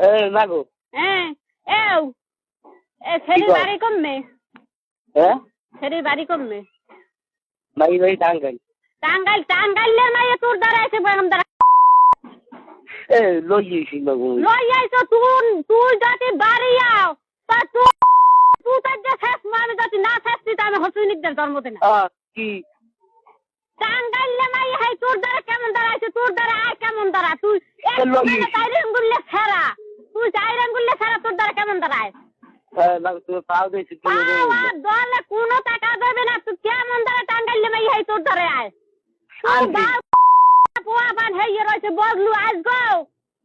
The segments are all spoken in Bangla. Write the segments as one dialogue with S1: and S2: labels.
S1: এ মাগো
S2: হ্যাঁ এও এ ফেরি বাড়ি কমবে
S1: হ্যাঁ
S2: ফেরি বাড়ি কমবে
S1: মাই ভাই টাঙ্গাই
S2: টাঙ্গাইল টাঙ্গাইলের মাইয়ে তোর দ্বারা এসে বেগম দ্বারা।
S1: এ লইয়েছি মাগো
S2: লই আইছো তুই তুই যদি বাড়ি আও তা তুই তুই তার যে শেষ আমি যদি না শেষ আমি
S1: কি?
S2: টাঙ্গাইলে মাইয়ে হাই তোর দ্বারা কেমন দ্বারা আছে তোর দ্বারা আয় কেমন দ্বারা? তুই এক
S1: এ লই
S2: মানে
S1: আইছি।
S2: চাইরেন গুললে ফেরা তুই চাইরেন গুললে ফেরা তোর দ্বারা কেমন দ্বারা আয়
S1: হ্যাঁ মাগো তুমি পাও দিয়েছি কি
S2: পাওয়ার দলে কোনো টাকা দেবে না। তুই কেমন দ্বারা টাঙ্গাইলে মাইয়ে হাই তোর দ্বারা আয়। পোয়া হেয়ে রয়েছে বদলু আজ গো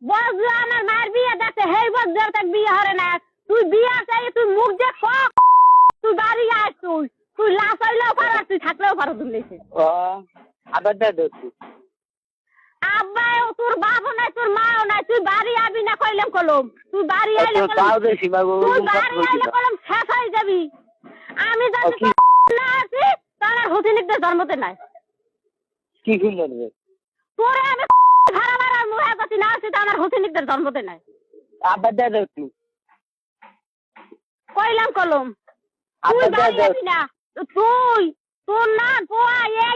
S2: বদলু আমার মায়ের বিয়ে দেখতে হেই বদ দেবতাক বিয়ে হরে না। তুই বিয়ে চাই তুই মুখ যে তুই বাড়ি আয় তুই। তুই লাশ হইলেও পারো তুই থাকলেও পারো দুলেছে
S1: ও আবার দে
S2: আব্বাও তোর বাবু নাই তোর মাও নাই তুই বাড়ি আবি না কইলাম কলম তুই বাড়ি আইলে
S1: তুমি
S2: কলম
S1: পাও
S2: তুই বাড়ি আইলে। কলম শেষ হয়ে যাবি। আমি যদি
S1: কি?
S2: তোর না আছি তাহলে হুসিনিকদের জন্মতে নাই।
S1: কি সুন্দর রে?
S2: তোরে আমি ভাড়া ভাড়ার মুহে যদি না আছি তো আমার হুসিনিকদের জন্মতে নাই।
S1: আবার দে দেখছি
S2: কইলাম কলম তুই বাড়ি না। তুই তোর না পোয়া এ